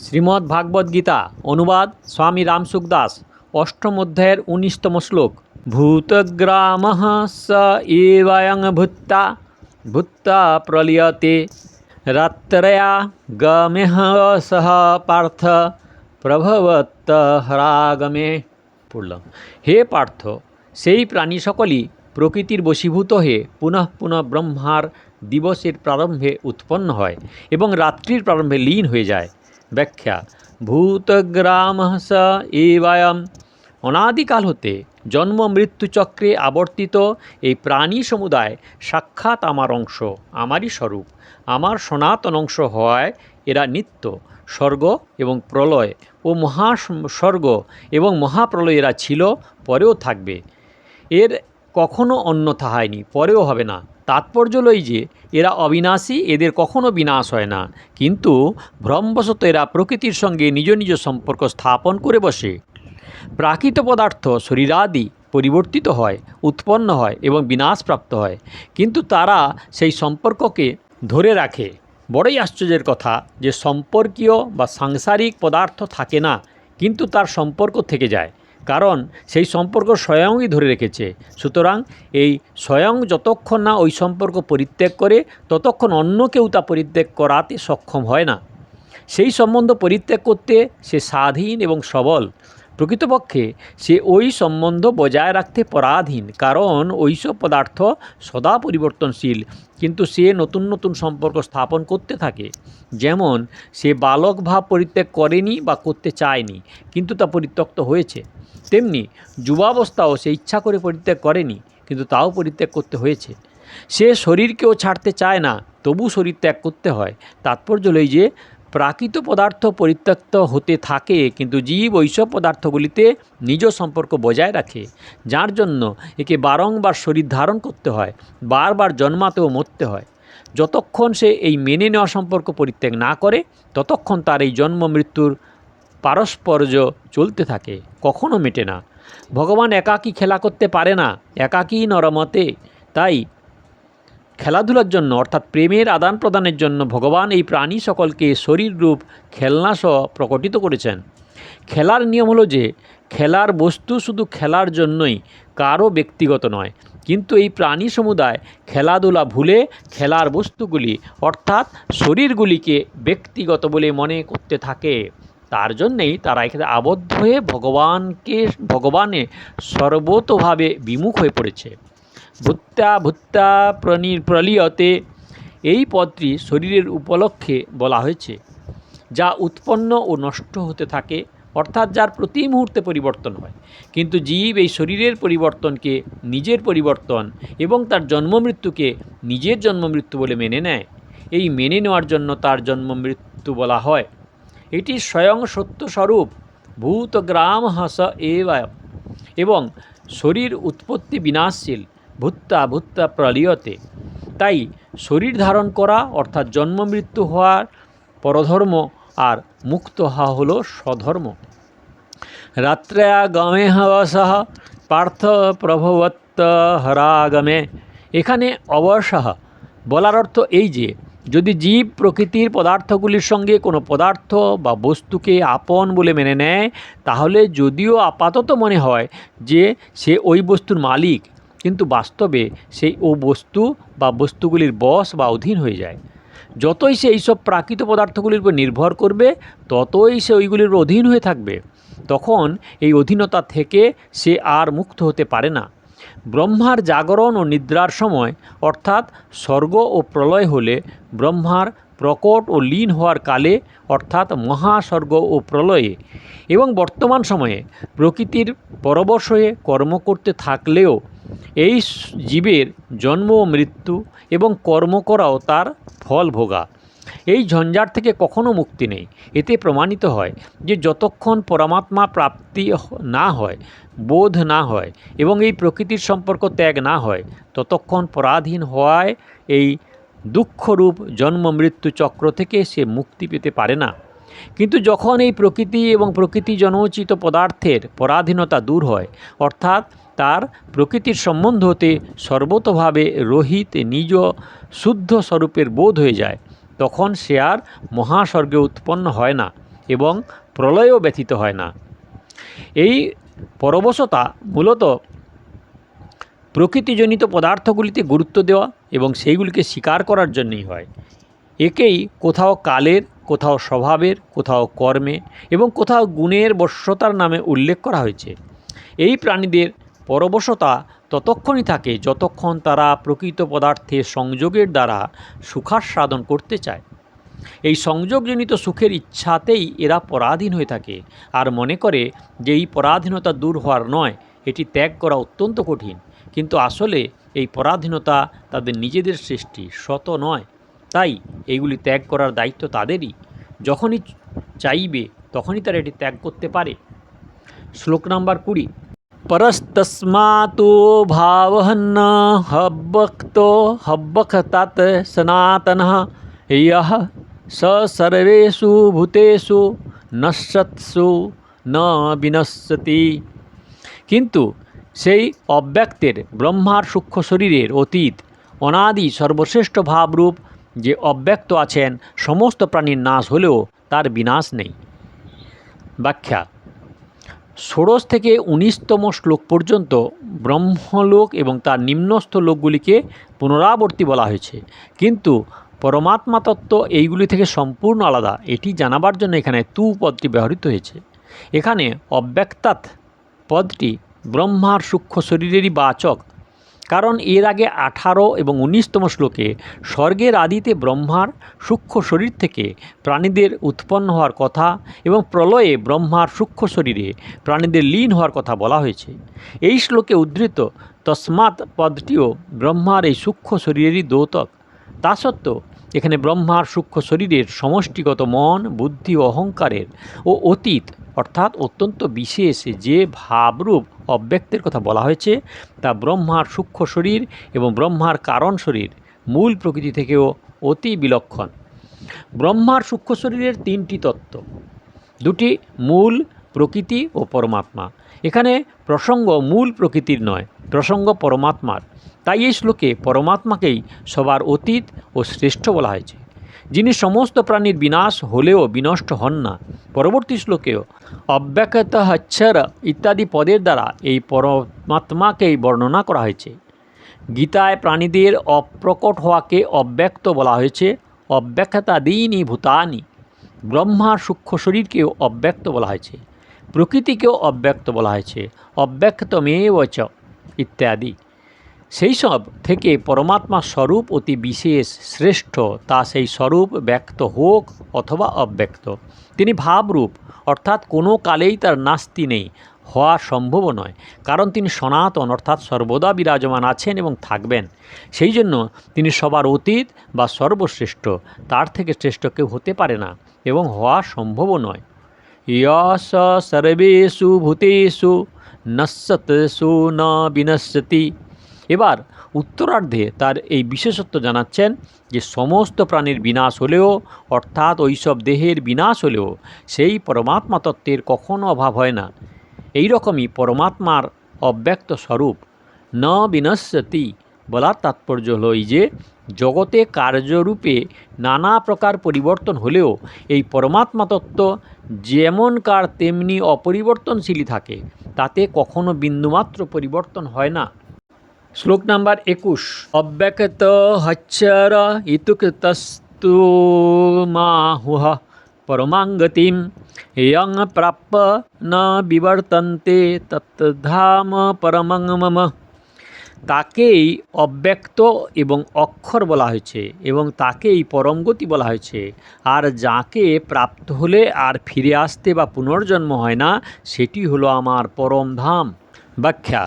শ্রীমদ্ ভাগবত গীতা, অনুবাদ স্বামী রামসুখ দাস, অষ্টম অধ্যায়ের উনিশতম শ্লোক। ভূতগ্রাম স এবায়ং ভূত্তা ভূত্তা প্রলিয়তে। রাত্রয়া গমেহ সহ পার্থ, প্রভবত্ত হরাগমে। পড়লাম। হে পার্থ, সেই প্রাণী সকলই প্রকৃতির বশীভূত হয়ে পুনঃ পুনঃ ব্রহ্মার দিবসের প্রারম্ভে উৎপন্ন হয় এবং রাত্রির প্রারম্ভে লীন হয়ে যায়। ব্যাখ্যা, ভূতগ্রাম স এবায়ম। অনাদিকাল হতে জন্ম মৃত্যু চক্রে আবর্তিত এই প্রাণী সমুদায় সাক্ষাৎ আমার অংশ, আমারই স্বরূপ। আমার সনাতন অংশ হওয়ায় এরা নিত্য, স্বর্গ এবং প্রলয় ও মহা স্বর্গ এবং মহাপ্রলয় এরা ছিল, পরেও থাকবে। এর কখনো অন্যথা হয়নি, পরেও হবে না। তাৎপর্য লই যে, এরা অবিনাশী, এদের কখনো বিনাশ হয় না। কিন্তু ভ্রমবশত এরা প্রকৃতির সঙ্গে নিজ নিজ সম্পর্ক স্থাপন করে বসে। প্রাকৃত পদার্থ শরীরাদি পরিবর্তিত হয়, উৎপন্ন হয় এবং বিনাশপ্রাপ্ত হয়। কিন্তু তারা সেই সম্পর্ককে ধরে রাখে। বড়ই আশ্চর্যের কথা যে, সম্পর্কীয় বা সাংসারিক পদার্থ থাকে না, কিন্তু তার সম্পর্ক থেকে যায়। কারণ সেই সম্পর্ক স্বয়ংই ধরে রেখেছে। সুতরাং এই স্বয়ং যতক্ষণ না ওই সম্পর্ক পরিত্যাগ করে, ততক্ষণ অন্য কেউ তা পরিত্যাগ করাতে সক্ষম হয় না। সেই সম্বন্ধ পরিত্যাগ করতে সে স্বাধীন এবং সবল। প্রকৃতপক্ষে সে ওই সম্বন্ধ বজায় রাখতে পরাধীন, কারণ ওইসব পদার্থ সদা পরিবর্তনশীল, কিন্তু সে নতুন নতুন সম্পর্ক স্থাপন করতে থাকে। যেমন, সে বালক ভাব পরিত্যাগ করেনি বা করতে চায়নি, কিন্তু তা পরিত্যক্ত হয়েছে। তেমনি যুবাবস্থাও সে ইচ্ছা করে পরিত্যাগ করেনি, কিন্তু তাও পরিত্যাগ করতে হয়েছে। সে শরীরকেও ছাড়তে চায় না, তবু শরীর ত্যাগ করতে হয়। তাৎপর্য লই যে, প্রাকৃত পদার্থ পরিত্যক্ত হতে থাকে, কিন্তু জীব ওইসব পদার্থগুলিতে নিজ সম্পর্ক বজায় রাখে, যার জন্য একে বারংবার শরীর ধারণ করতে হয়, বারবার জন্মাতেও মরতে হয়। যতক্ষণ সে এই মেনে নেওয়া সম্পর্ক পরিত্যাগ না করে, ততক্ষণ তার এই জন্ম মৃত্যুর পারস্পর্য চলতে থাকে, কখনো মেটে না। ভগবান একাকী খেলা করতে পারে না একাকী নরমতে। তাই খেলাধুলার জন্য, অর্থাৎ প্রেমের আদান প্রদানের জন্য ভগবান এই প্রাণী সকলকে শরীর রূপ খেলনাসহ প্রকটিত করেছেন। খেলার নিয়ম হলো যে, খেলার বস্তু শুধু খেলার জন্যই, কারও ব্যক্তিগত নয়। কিন্তু এই প্রাণী সমুদায় খেলাধুলা ভুলে খেলার বস্তুগুলি, অর্থাৎ শরীরগুলিকে ব্যক্তিগত বলে মনে করতে থাকে। তার জন্যেই তারা এখানে আবদ্ধ হয়ে ভগবানকে, ভগবানে সর্বতভাবে বিমুখ হয়ে পড়েছে। ভুত্তা ভুত্তা প্রনি প্রলিয়তে এই পদটি শরীরের উপলক্ষে বলা হয়েছে, যা উৎপন্ন ও নষ্ট হতে থাকে, অর্থাৎ যার প্রতি মুহূর্তে পরিবর্তন হয়। কিন্তু জীব এই শরীরের পরিবর্তনকে নিজের পরিবর্তন এবং তার জন্ম মৃত্যুকে নিজের জন্ম মৃত্যু বলে মেনে নেয়। এই মেনে নেওয়ার জন্য তার জন্ম মৃত্যু বলা হয়। এটি স্বয়ং সত্যস্বরূপ ভূত গ্রাম হাস এবায় এবং শরীর উৎপত্তি বিনাশশীল, ভূত্তা ভূত্তা প্রলীয়তে। তাই শরীর ধারণ করা, অর্থাৎ জন্ম মৃত্যু হওয়ার পরধর্ম আর মুক্ত হওয়া হল স্বধর্ম। রাত্রেয়া গমে হবসহ পার্থ প্রভবত্ত হরাগমে। এখানে অবসহ বলার অর্থ এই যে যদি জীব প্রকৃতির পদার্থগুলির সঙ্গে কোনো পদার্থ বা বস্তুকে আপন বলে মেনে নেয়, তাহলে যদিও আপাতত মনে হয় যে সে ওই বস্তুর মালিক, কিন্তু বাস্তবে সেই ও বস্তু বা বস্তুগুলির বশ বা অধীন হয়ে যায়। যতই সে এইসব প্রাকৃত পদার্থগুলির উপর নির্ভর করবে, ততই সে ওইগুলির অধীন হয়ে থাকবে। তখন এই অধীনতা থেকে সে আর মুক্ত হতে পারে না। ব্রহ্মার জাগরণ ও নিদ্রার সময়, অর্থাৎ স্বর্গ ও প্রলয় হলে ব্রহ্মার প্রকট ও লীন হওয়ার কালে, অর্থাৎ মহাস্বর্গ ও প্রলয়ে। এবং বর্তমান সময়ে প্রকৃতির পরবশ হয়ে কর্ম করতে থাকলেও, এই জীবের জন্ম ও মৃত্যু এবং কর্ম করাও তার ফল ভোগা। এই ঝঞ্ঝাট থেকে কখনো মুক্তি নেই। এতে প্রমাণিত হয় যে যতক্ষণ পরমাত্মা প্রাপ্তি না হয়, বোধ না হয় এবং এই প্রকৃতির সম্পর্ক ত্যাগ না হয়, ততক্ষণ পরাধীন হওয়ায় এই দুঃখরূপ জন্ম মৃত্যু চক্র থেকে সে মুক্তি পেতে পারে না। কিন্তু যখন এই প্রকৃতি এবং প্রকৃতি জনোচিত পদার্থের পরাধীনতা দূর হয়, অর্থাৎ তার প্রকৃতির সম্বন্ধ হতে সর্বতভাবে রহিত নিজ শুদ্ধ স্বরূপের বোধ হয়ে যায় তখন সে আর মহাস্বর্গে উৎপন্ন হয় না এবং প্রলয়ও ব্যথিত হয় না। এই পরবশতা মূলত প্রকৃতিজনিত পদার্থগুলিতে গুরুত্ব দেওয়া এবং সেইগুলিকে স্বীকার করার জন্যই হয়। একেই কোথাও কালের, কোথাও স্বভাবের, কোথাও কর্মে এবং কোথাও গুণের বশ্যতার নামে উল্লেখ করা হয়েছে। এই প্রাণীদের পরবশতা ততক্ষণই থাকে যতক্ষণ তারা প্রকৃত পদার্থের সংযোগের দ্বারা সুখাস্বাদন করতে চায়। এই সংযোগজনিত সুখের ইচ্ছাতেই এরা পরাধীন হয়ে থাকে আর মনে করে যে এই পরাধীনতা দূর হওয়ার নয়, এটি ত্যাগ করা অত্যন্ত কঠিন। কিন্তু আসলে এই পরাধীনতা তাদের নিজেদের সৃষ্টি শত নয়, তাই এইগুলি ত্যাগ করার দায়িত্ব তাদেরই। যখনই চাইবে তখনই তারা এটি ত্যাগ করতে পারে। শ্লোক নাম্বার কুড়ি। परस्तस्मातो भावहन्न हब्बक्तो हब्बखतात सनातनः यः स सर्वेषु भूतेषु নশ্বৎসু ন বিনশ্যতি কিন্তু সেই অব্যক্তের ব্রহ্মার সূক্ষ্ম শরীরের অতীত অনাদি সর্বশ্রেষ্ঠ ভাবরূপ যে অব্যক্ত আছেন সমস্ত প্রাণীর নাশ হলেও তার বিনাশ নেই ব্যাখ্যা ষোড়শ থেকে উনিশতম শ্লোক পর্যন্ত ব্রহ্মলোক এবং তার নিম্নস্থ লোকগুলিকে পুনরাবর্তী বলা হয়েছে। কিন্তু পরমাত্মা তত্ত্ব এইগুলি থেকে সম্পূর্ণ আলাদা। এটি জানাবার জন্য এখানে তু পদটি ব্যবহৃত হয়েছে। এখানে অব্যক্তাত পদটি ব্রহ্মার সূক্ষ্ম শরীরেরই বাচক। কারণ এর আগে আঠারো এবং উনিশতম শ্লোকে স্বর্গের আদিতে ব্রহ্মার সূক্ষ্ম শরীর থেকে প্রাণীদের উৎপন্ন হওয়ার কথা এবং প্রলয়ে ব্রহ্মার সূক্ষ্ম শরীরে প্রাণীদের লীন হওয়ার কথা বলা হয়েছে। এই শ্লোকে উদ্ধৃত তসমাৎ পদটিও ব্রহ্মার এই সূক্ষ্ম শরীরেরই দ্যোতক তা সত্ত্বেও এখানে ব্রহ্মার সূক্ষ্ম শরীরের সমষ্টিগত মন, বুদ্ধি ও অহংকারের ও অতীত অর্থাৎ অত্যন্ত বিশেষ যে ভাবরূপ অব্যক্তের কথা বলা হয়েছে, তা ব্রহ্মার সূক্ষ্ম শরীর এবং ব্রহ্মার কারণ শরীর মূল প্রকৃতি থেকেও অতি বিলক্ষণ। ব্রহ্মার সূক্ষ্ম শরীরের তিনটি তত্ত্ব। দুটি মূল প্রকৃতি ও পরমাত্মা। এখানে প্রসঙ্গ মূল প্রকৃতির নয়, প্রসঙ্গ পরমাত্মার। তাই এই শ্লোকে পরমাত্মাকেই সবার অতীত ও শ্রেষ্ঠ বলা হয়েছে। যিনি সমস্ত প্রাণীর বিনাশ হলেও বিনষ্ট হন না। পরবর্তী শ্লোকেও, অব্যক্ত হচ্ছর ইত্যাদি পদের দ্বারা এই পরমাত্মাকেই বর্ণনা করা হয়েছে। গীতায় প্রাণীদের অপ্রকট হওয়াকে অব্যক্ত বলা হয়েছে অব্যক্তাদীনি ভূতানি ব্রহ্মার সূক্ষ্ম শরীরকেও অব্যক্ত বলা হয়েছে, প্রকৃতিকেও অব্যক্ত বলা হয়েছে, অব্যক্তমেব চ ইত্যাদি। সেই সব থেকে পরমাত্মা স্বরূপ অতি বিশেষ শ্রেষ্ঠ, তা সেই স্বরূপ ব্যক্ত হোক অথবা অব্যক্ত। তিনি ভাবরূপ, অর্থাৎ কোনো কালেই তার নাস্তি নেই, হওয়া সম্ভব নয়, কারণ তিনি সনাতন, অর্থাৎ সর্বদা বিরাজমান আছেন এবং থাকবেন। সেই জন্য তিনি সবার অতীত বা সর্বশ্রেষ্ঠ, তার থেকে শ্রেষ্ঠ কেউ হতে পারে না এবং হওয়া সম্ভবও নয়। ইয়স সর্বেষু ভূতেষু নশ্যতসু ন বিনশ্যতি। এবার উত্তরার্ধে তার এই বিশেষত্ব জানাচ্ছেন যে সমস্ত প্রাণীর বিনাশ হলেও, অর্থাৎ ওইসব দেহের বিনাশ হলেও, সেই পরমাত্মা তত্ত্বের কখনো অভাব হয় না। এই রকমই পরমাত্মার অব্যক্ত স্বরূপ ন বিনশ্যতি বলার তাৎপর্য হল এই যে, জগতে কার্যরূপে নানা প্রকার পরিবর্তন হলেও, এই পরমাত্মা তত্ত্ব যেমনকার তেমনি অপরিবর্তনশীলই থাকে, তাতে কখনো বিন্দুমাত্র পরিবর্তন হয় না। শ্লোক নাম্বার একুশ। অব্যক্ত হচ্ছর ইতুকতস্তু মাহুহ পরমাঙ্গতিম। ইয়ং প্রাপ্য ন বিবর্তন্তে তত্ধাম পরমং মম। তাকেই অব্যক্ত এবং অক্ষর বলা হয়েছে এবং তাকেই পরমগতি বলা হয়েছে। আর যাকে প্রাপ্ত হলে আর ফিরে আসতে বা পুনর্জন্ম হয় না, সেটি হলো আমার পরম ধাম। ব্যাখ্যা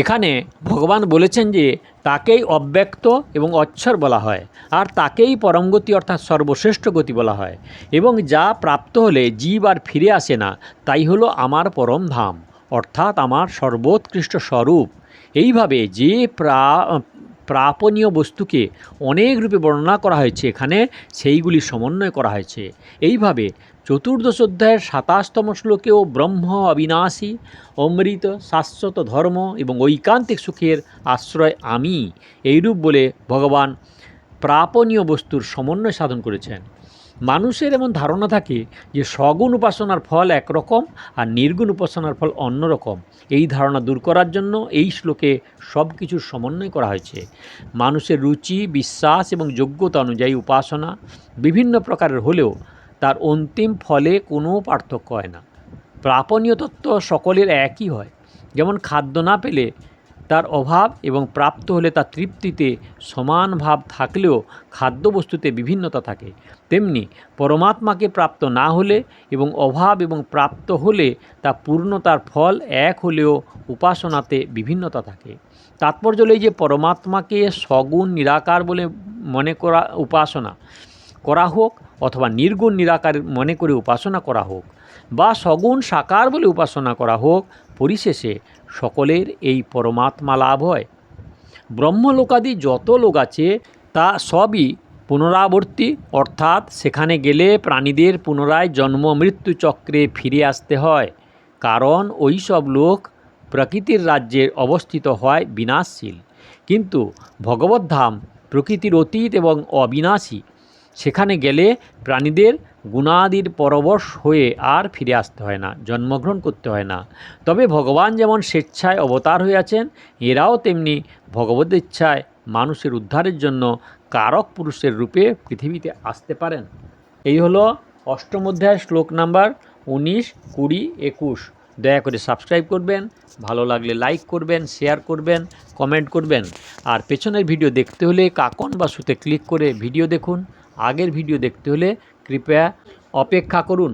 এখানে ভগবান বলেছেন যে তাকেই অব্যক্ত এবং অচ্ছর বলা হয়, আর তাকেই পরমগতি অর্থাৎ সর্বশ্রেষ্ঠ গতি বলা হয়। এবং যা প্রাপ্ত হলে জীব আর ফিরে আসে না, তাই হলো আমার পরম ধাম, অর্থাৎ আমার সর্বোৎকৃষ্ট স্বরূপ। এইভাবে যে প্রা, প্রাপনীয় বস্তুকে অনেক রূপে বর্ণনা করা হয়েছে এখানে, সেইগুলি সমন্বয় করা হয়েছে। এইভাবে চতুর্দশ অধ্যায়ের সাতাশতম শ্লোকেও ব্রহ্ম অবিনাশী, অমৃত, শাশ্বত ধর্ম এবং ঐকান্তিক সুখের আশ্রয় আমি, এইরূপ বলে ভগবান প্রাপনীয় বস্তুর সমন্বয় সাধন করেছেন। মানুষের এমন ধারণা থাকে যে সগুণ উপাসনার ফল একরকম আর নির্গুণ উপাসনার ফল অন্যরকম। এই ধারণা দূর করার জন্য এই শ্লোকে সব কিছুর সমন্বয় করা হয়েছে। মানুষের রুচি, বিশ্বাস এবং যোগ্যতা অনুযায়ী উপাসনা বিভিন্ন প্রকারের হলেও তার অন্তিম ফলে কোনো পার্থক্য হয় না। প্রাপণীয় তত্ত্ব সকলের একই হয়। যেমন খাদ্য না পেলে তার অভাব এবং প্রাপ্ত হলে তার তৃপ্তিতে সমান ভাব থাকলেও খাদ্যবস্তুতে বিভিন্নতা থাকে। তেমনি পরমাত্মাকে প্রাপ্ত না হলে এবং অভাব এবং প্রাপ্ত হলে তা পূর্ণতার ফল এক হলেও উপাসনাতে বিভিন্নতা থাকে। তাৎপর্য হলো যে পরমাত্মাকে সগুণ নিরাকার বলে মনে করা উপাসনা। করা হোক অথবা নির্গুণ নিরাকার মনে করে উপাসনা করা হোক বা সগুণ সাকার বলে উপাসনা করা হোক, পরিশেষে সকলের এই পরমাত্মা লাভ হয়। ব্রহ্মলোকাদি যত লোক আছে, তা সবই পুনরাবর্তী, অর্থাৎ সেখানে গেলে প্রাণীদের পুনরায় জন্ম মৃত্যু চক্রে ফিরে আসতে হয়। কারণ ওই সব লোক প্রকৃতির রাজ্যে অবস্থিত হয় বিনাশশীল। কিন্তু ভগবদ্ধাম প্রকৃতির অতীত এবং অবিনাশী। সেখানে গেলে প্রাণীদের গুণাদির পরবশ হয়ে আর ফিরে আসতে হয় না, জন্মগ্রহণ করতে হয় না। তবে ভগবান যেমন স্বেচ্ছায় অবতার হয়ে আছেন, এরাও তেমনি ভগবত ইচ্ছায় মানুষের উদ্ধারের জন্য কারক পুরুষের রূপে পৃথিবীতে আসতে পারেন। এই হলো অষ্টম অধ্যায় শ্লোক নাম্বার উনিশ, কুড়ি, একুশ। দয়া করে সাবস্ক্রাইব করবেন, ভালো লাগলে লাইক করবেন, শেয়ার করবেন, কমেন্ট করবেন। আর পেছনের ভিডিও দেখতে হলে কাকন বা সুতে ক্লিক করে ভিডিও দেখুন। আগের ভিডিও দেখতে হলে কৃপয়া অপেক্ষা করুন।